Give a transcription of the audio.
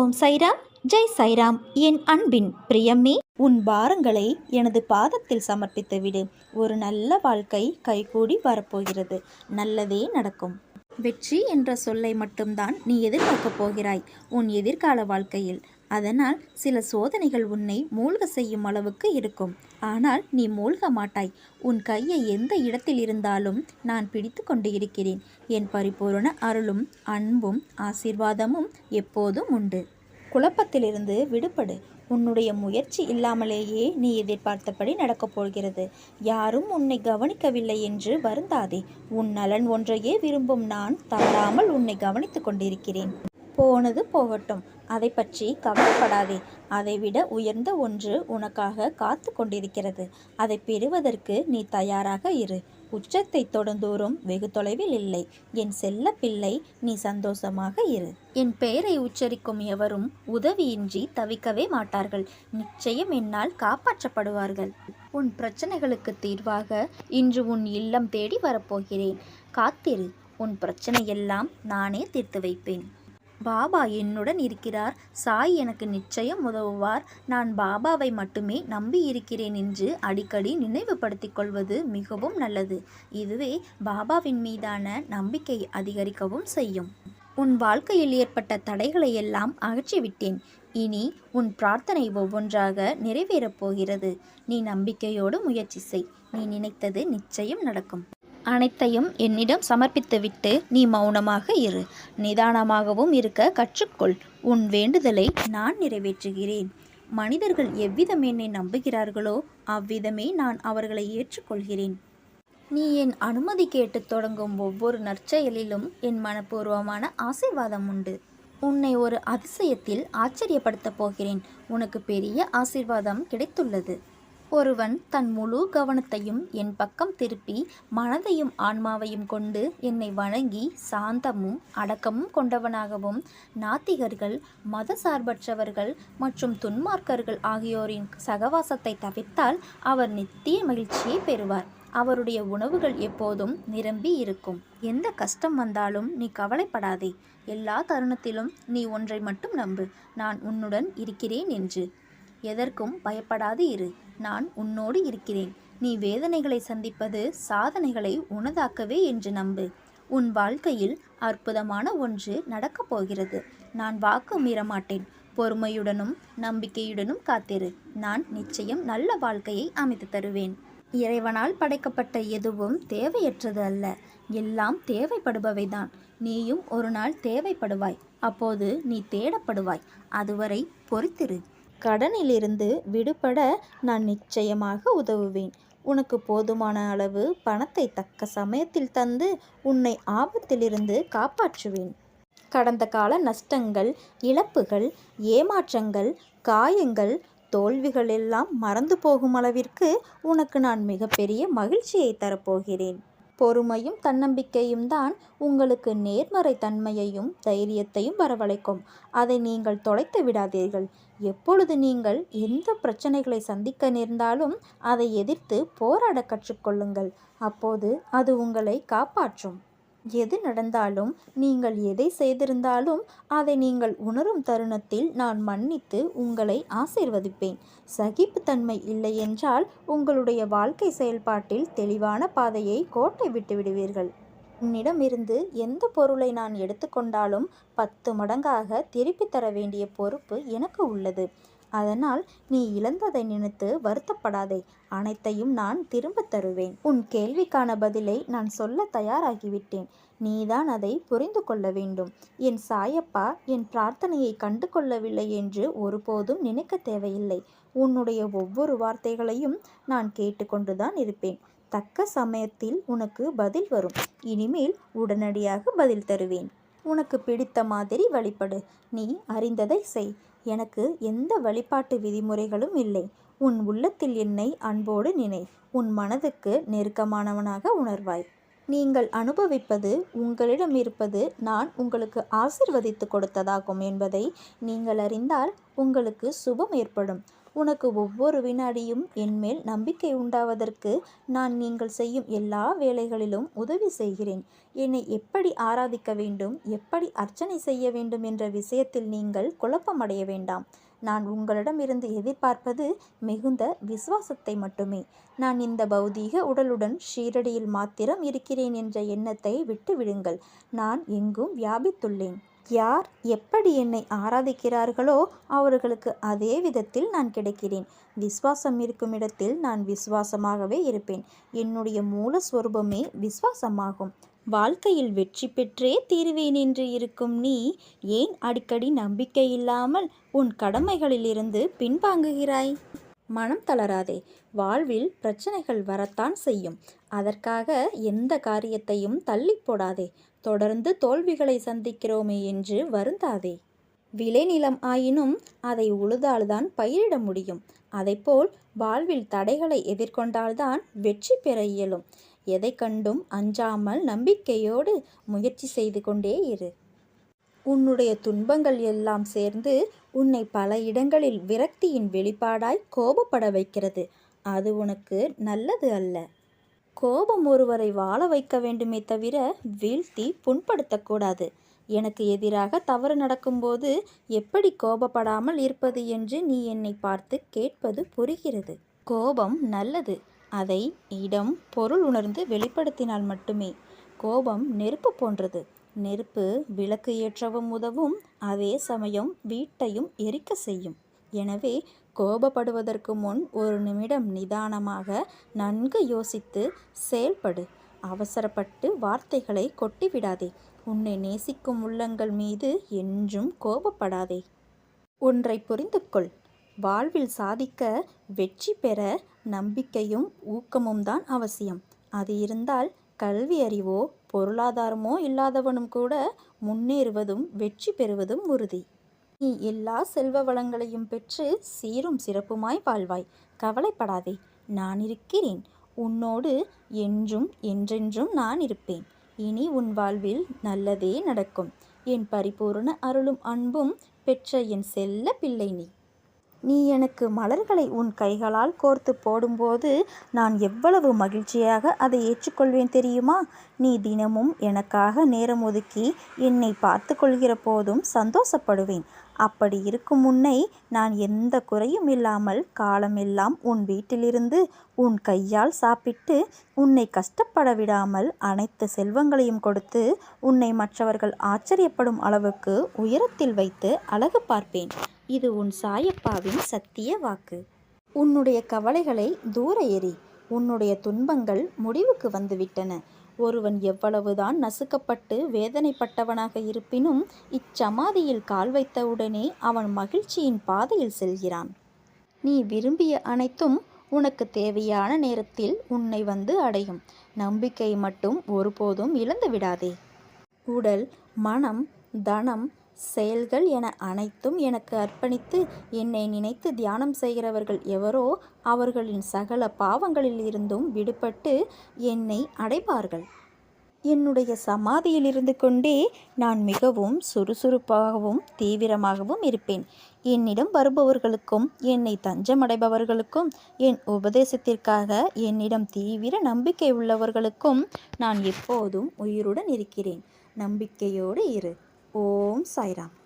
ஓம் சைராம் ஜெய் சைராம். என் அன்பின் பிரியமே உன் பாரங்களை எனது பாதத்தில் சமர்ப்பித்து விடு. ஒரு நல்ல வாழ்க்கை கைகூடி வரப்போகிறது. நல்லதே நடக்கும். வெற்றி என்ற சொல்லை மட்டும்தான் நீ எதிர்பார்க்கப் போகிறாய். உன் எதிர்கால வாழ்க்கையில் அதனால் சில சோதனைகள் உன்னை மூழ்க செய்யும் அளவுக்கு இருக்கும். ஆனால் நீ மூழ்க மாட்டாய். உன் கையை எந்த இடத்தில் இருந்தாலும் நான் பிடித்து கொண்டு இருக்கிறேன். என் பரிபூரண அருளும் அன்பும் ஆசீர்வாதமும் எப்போதும் உண்டு. குழப்பத்திலிருந்து விடுபடு. உன்னுடைய முயற்சி இல்லாமலேயே நீ எதிர்பார்த்தபடி நடக்கப் போகிறது. யாரும் உன்னை கவனிக்கவில்லை என்று வருந்தாதே. உன் நலன் ஒன்றையே விரும்பும் நான் தவறாமல் உன்னை கவனித்துக் கொண்டிருக்கிறேன். போனது போகட்டும். அதை பற்றி கவலைப்படாதே. அதைவிட உயர்ந்த ஒன்று உனக்காக காத்து கொண்டிருக்கிறது. அதை பெறுவதற்கு நீ தயாராக இரு. உச்சத்தை தொடர்ந்தோறும் வெகு தொலைவில் இல்லை. என் செல்ல பிள்ளை நீ சந்தோஷமாக இரு. என் பெயரை உச்சரிக்கும் எவரும் உதவியின்றி தவிக்கவே மாட்டார்கள். நிச்சயம் என்னால் காப்பாற்றப்படுவார்கள். உன் பிரச்சனைகளுக்கு தீர்வாக இன்று உன் இல்லம் தேடி வரப்போகிறேன். காத்திரு. உன் பிரச்சனையெல்லாம் நானே தீர்த்து வைப்பேன். பாபா என்னுடன் இருக்கிறார். சாய் எனக்கு நிச்சயம் உதவுவார். நான் பாபாவை மட்டுமே நம்பி இருக்கிறேன் என்று அடிக்கடி நினைவுபடுத்திக் கொள்வது மிகவும் நல்லது. இதுவே பாபாவின் மீதான நம்பிக்கை அதிகரிக்கவும் செய்யும். உன் வாழ்க்கையில் ஏற்பட்ட தடைகளை எல்லாம் அகற்றிவிட்டேன். இனி உன் பிரார்த்தனை ஒவ்வொன்றாக நிறைவேறப் போகிறது. நீ நம்பிக்கையோடு முயற்சி செய். நீ நினைத்தது நிச்சயம் நடக்கும். அனைத்தையும் என்னிடம் சமர்ப்பித்துவிட்டு நீ மௌனமாக இரு. நிதானமாகவும் இருக்க கற்றுக்கொள். உன் வேண்டுதலை நான் நிறைவேற்றுகிறேன். மனிதர்கள் எவ்விதம் என்னை நம்புகிறார்களோ அவ்விதமே நான் அவர்களை ஏற்றுக்கொள்கிறேன். நீ என் அனுமதி கேட்டு தொடங்கும் ஒவ்வொரு நற்செயலிலும் என் மனப்பூர்வமான ஆசீர்வாதம் உண்டு. உன்னை ஒரு அதிசயத்தில் ஆச்சரியப்படுத்தப் போகிறேன். உனக்கு பெரிய ஆசீர்வாதம் கிடைத்துள்ளது. ஒருவன் தன் முழு கவனத்தையும் என் பக்கம் திருப்பி மனதையும் ஆன்மாவையும் கொண்டு என்னை வணங்கி சாந்தமும் அடக்கமும் கொண்டவனாகவும் நாத்திகர்கள் மத சார்பற்றவர்கள் மற்றும் துன்மார்க்கர்கள் ஆகியோரின் சகவாசத்தை தவிர்த்தால் அவர் நித்திய மகிழ்ச்சியை பெறுவார். அவருடைய உணவுகள் எப்போதும் நிரம்பி இருக்கும். எந்த கஷ்டம் வந்தாலும் நீ கவலைப்படாதே. எல்லா தருணத்திலும் நீ ஒன்றை மட்டும் நம்பு. நான் உன்னுடன் இருக்கிறேன் என்று. எதற்கும் பயப்படாது இரு. நான் உன்னோடு இருக்கிறேன். நீ வேதனைகளை சந்திப்பது சாதனைகளை உனதாக்கவே என்று நம்பு. உன் வாழ்க்கையில் அற்புதமான ஒன்று நடக்கப் போகிறது. நான் வாக்கு மீறமாட்டேன். பொறுமையுடனும் நம்பிக்கையுடனும் காத்திரு. நான் நிச்சயம் நல்ல வாழ்க்கையை அமைத்து தருவேன். இறைவனால் படைக்கப்பட்ட எதுவும் தேவையற்றது அல்ல. எல்லாம் தேவைப்படுபவைதான். நீயும் ஒரு நாள் தேவைப்படுவாய். அப்போது நீ தேடப்படுவாய். அதுவரை பொறுத்திரு. கடனிலிருந்து விடுபட நான் நிச்சயமாக உதவுவேன். உனக்கு போதுமான அளவு பணத்தை தக்க சமயத்தில் தந்து உன்னை ஆபத்திலிருந்து காப்பாற்றுவேன். கடந்த கால நஷ்டங்கள் இழப்புகள் ஏமாற்றங்கள் காயங்கள் தோல்விகள் எல்லாம் மறந்து போகும் அளவிற்கு உனக்கு நான் மிகப்பெரிய மகிழ்ச்சியை தரப்போகிறேன். பொறுமையும் தன்னம்பிக்கையும் தான் உங்களுக்கு நேர்மறை தன்மையையும் தைரியத்தையும் வரவழைக்கும். அதை நீங்கள் தொலைத்து விடாதீர்கள். எப்பொழுது நீங்கள் எந்த பிரச்சனைகளை சந்திக்க நேர்ந்தாலும் அதை எதிர்த்து போராட கற்றுக்கொள்ளுங்கள். அப்போது அது உங்களை காப்பாற்றும். எது நடந்தாலும் நீங்கள் எதை செய்திருந்தாலும் அதை நீங்கள் உணரும் தருணத்தில் நான் மன்னித்து உங்களை ஆசீர்வதிப்பேன். சகிப்புத்தன்மை இல்லை என்றால் உங்களுடைய வாழ்க்கை செயல்பாட்டில் தெளிவான பாதையை கோட்டை விட்டு விடுவீர்கள். உன்னிடமிருந்து எந்த பொருளை நான் எடுத்துக்கொண்டாலும் பத்து மடங்காக திருப்பி தர வேண்டிய பொறுப்பு எனக்கு உள்ளது. அதனால் நீ இழந்ததை நினைத்து வருத்தப்படாதே. அனைத்தையும் நான் திரும்பத் தருவேன். உன் கேள்விக்கான பதிலை நான் சொல்ல தயாராகிவிட்டேன். நீதான் அதை புரிந்து கொள்ள வேண்டும். என் சாயப்பா என் பிரார்த்தனையை கண்டு கொள்ளவில்லை என்று ஒருபோதும் நினைக்க தேவையில்லை. உன்னுடைய ஒவ்வொரு வார்த்தைகளையும் நான் கேட்டுக்கொண்டுதான் இருப்பேன். தக்க சமயத்தில் உனக்கு பதில் வரும். இனிமேல் உடனடியாக பதில் தருவேன். உனக்கு பிடித்த மாதிரி வழிபடு. நீ அறிந்ததை செய். எனக்கு எந்த வழிபாட்டு விதிமுறைகளும் இல்லை. உன் உள்ளத்தில் என்னை அன்போடு நினை. உன் மனதுக்கு நெருக்கமானவனாக உணர்வாய். நீங்கள் அனுபவிப்பது உங்களிடம் இருப்பது நான் உங்களுக்கு ஆசிர்வதித்து கொடுத்ததாகும் என்பதை நீங்கள் அறிந்தால் உங்களுக்கு சுபம் ஏற்படும். உனக்கு ஒவ்வொரு வினாடியும் என்மேல் நம்பிக்கை உண்டாவதற்கு நான் நீங்கள் செய்யும் எல்லா வேலைகளிலும் உதவி செய்கிறேன். என்னை எப்படி ஆராதிக்க வேண்டும்? எப்படி அர்ச்சனை செய்ய வேண்டும் என்ற விஷயத்தில் நீங்கள் குழப்பமடைய வேண்டாம். நான் உங்களிடமிருந்து எதிர்பார்ப்பது மிகுந்த விசுவாசத்தை மட்டுமே. நான் இந்த பௌதீக உடலுடன் ஷீரடியில் மாத்திரம் இருக்கிறேன் என்ற எண்ணத்தை விட்டுவிடுங்கள். நான் எங்கும் வியாபித்துள்ளேன். யார் எப்படி என்னை ஆராதிக்கிறார்களோ அவர்களுக்கு அதே விதத்தில் நான் கிடைக்கிறேன். விசுவாசம் இருக்கும் இடத்தில் நான் விசுவாசமாகவே இருப்பேன். என்னுடைய மூல ஸ்வரூபமே விசுவாசமாகும். வாழ்க்கையில் வெற்றி பெற்றே தீர்வேன் என்று இருக்கும் நீ ஏன் அடிக்கடி நம்பிக்கை இல்லாமல் உன் கடமைகளிலிருந்து பின்வாங்குகிறாய்? மனம் தளராதே. வாழ்வில் பிரச்சனைகள் வரத்தான் செய்யும். அதற்காக எந்த காரியத்தையும் தள்ளி போடாதே. தொடர்ந்து தோல்விகளை சந்திக்கிறோமே என்று வருந்தாதே. விளைநிலம் ஆயினும் அதை உழுதால்தான் பயிரிட முடியும். அதைப்போல் வாழ்வில் தடைகளை எதிர்கொண்டால்தான் வெற்றி பெற இயலும். எதை கண்டும் அஞ்சாமல் நம்பிக்கையோடு முயற்சி செய்து கொண்டே இரு. உன்னுடைய துன்பங்கள் எல்லாம் சேர்ந்து உன்னை பல இடங்களில் விரக்தியின் வெளிப்பாடாய் கோபப்பட வைக்கிறது. அது உனக்கு நல்லது அல்ல. கோபம் ஒருவரை வாழ வைக்க வேண்டுமே தவிர வீழ்த்தி புண்படுத்தக்கூடாது. எனக்கு எதிராக தவறு நடக்கும்போது எப்படி கோபப்படாமல் இருப்பது என்று நீ என்னை பார்த்து கேட்பது புரிகிறது. கோபம் நல்லது. அதை இடம் பொருள் உணர்ந்து வெளிப்படுத்தினால் மட்டுமே. கோபம் நெருப்பு போன்றது. நெருப்பு விளக்கு ஏற்றவும் உதவும் அதே சமயம் வீட்டையும் எரிக்க செய்யும். எனவே கோபப்படுவதற்கு முன் ஒரு நிமிடம் நிதானமாக நன்கு யோசித்து செயல்படு. அவசரப்பட்டு வார்த்தைகளை கொட்டிவிடாதே. உன்னை நேசிக்கும் உள்ளங்கள் மீது என்றும் கோபப்படாதே. ஒன்றை புரிந்து கொள் வாழ்வில் சாதிக்க வெற்றி பெற நம்பிக்கையும் ஊக்கமும் தான் அவசியம். அது இருந்தால் கல்வி அறிவோ பொருளாதாரமோ இல்லாதவனும் கூட முன்னேறுவதும் வெற்றி பெறுவதும் உறுதி. நீ எல்லா செல்வ வளங்களையும் பெற்று சீரும் சிறப்புமாய் வாழ்வாய். கவலைப்படாதே நான் இருக்கிறேன். உன்னோடு என்றும் என்றென்றும் நான் இருப்பேன். இனி உன் வாழ்வில் நல்லதே நடக்கும். என் பரிபூர்ண அருளும் அன்பும் பெற்ற என் செல்ல பிள்ளை நீ. நீ எனக்கு மலர்களை உன் கைகளால் கோர்த்து போடும்போது நான் எவ்வளவு மகிழ்ச்சியாக அதை ஏற்றுக்கொள்வேன் தெரியுமா? நீ தினமும் எனக்காக நேரம் ஒதுக்கி என்னை பார்த்து கொள்கிற போதும் சந்தோஷப்படுவேன். அப்படி இருக்கும் உன்னை நான் எந்த குறையும் இல்லாமல் காலமெல்லாம் உன் வீட்டிலிருந்து உன் கையால் சாப்பிட்டு உன்னை கஷ்டப்பட விடாமல் அனைத்து செல்வங்களையும் கொடுத்து உன்னை மற்றவர்கள் ஆச்சரியப்படும் அளவுக்கு உயரத்தில் வைத்து அழகு பார்ப்பேன். இது உன் சாயப்பாவின் சத்திய வாக்கு. உன்னுடைய கவலைகளை தூர எறி உன்னுடைய துன்பங்கள் முடிவுக்கு வந்துவிட்டன. ஒருவன் எவ்வளவுதான் நசுக்கப்பட்டு வேதனைப்பட்டவனாக இருப்பினும் இச்சமாதியில் கால் வைத்தவுடனே அவன் மகிழ்ச்சியின் பாதையில் செல்கிறான். நீ விரும்பிய அனைத்தும் உனக்கு தேவையான நேரத்தில் உன்னை வந்து அடையும். நம்பிக்கை மட்டும் ஒருபோதும் இழந்து விடாதே உடல் மனம் தனம் செயல்கள் என அனைத்தும் எனக்கு அர்ப்பணித்து என்னை நினைத்து தியானம் செய்கிறவர்கள் எவரோ அவர்களின் சகல பாவங்களில் இருந்தும் விடுபட்டு என்னை அடைப்பார்கள். என்னுடைய சமாதியில் இருந்து கொண்டே நான் மிகவும் சுறுசுறுப்பாகவும் தீவிரமாகவும் இருப்பேன். என்னிடம் வருபவர்களுக்கும் என்னை தஞ்சமடைபவர்களுக்கும் என் உபதேசத்திற்காக என்னிடம் தீவிர நம்பிக்கை உள்ளவர்களுக்கும் நான் எப்போதும் உயிருடன் இருக்கிறேன். நம்பிக்கையோடு இரு. ஓம் சாய்ராம்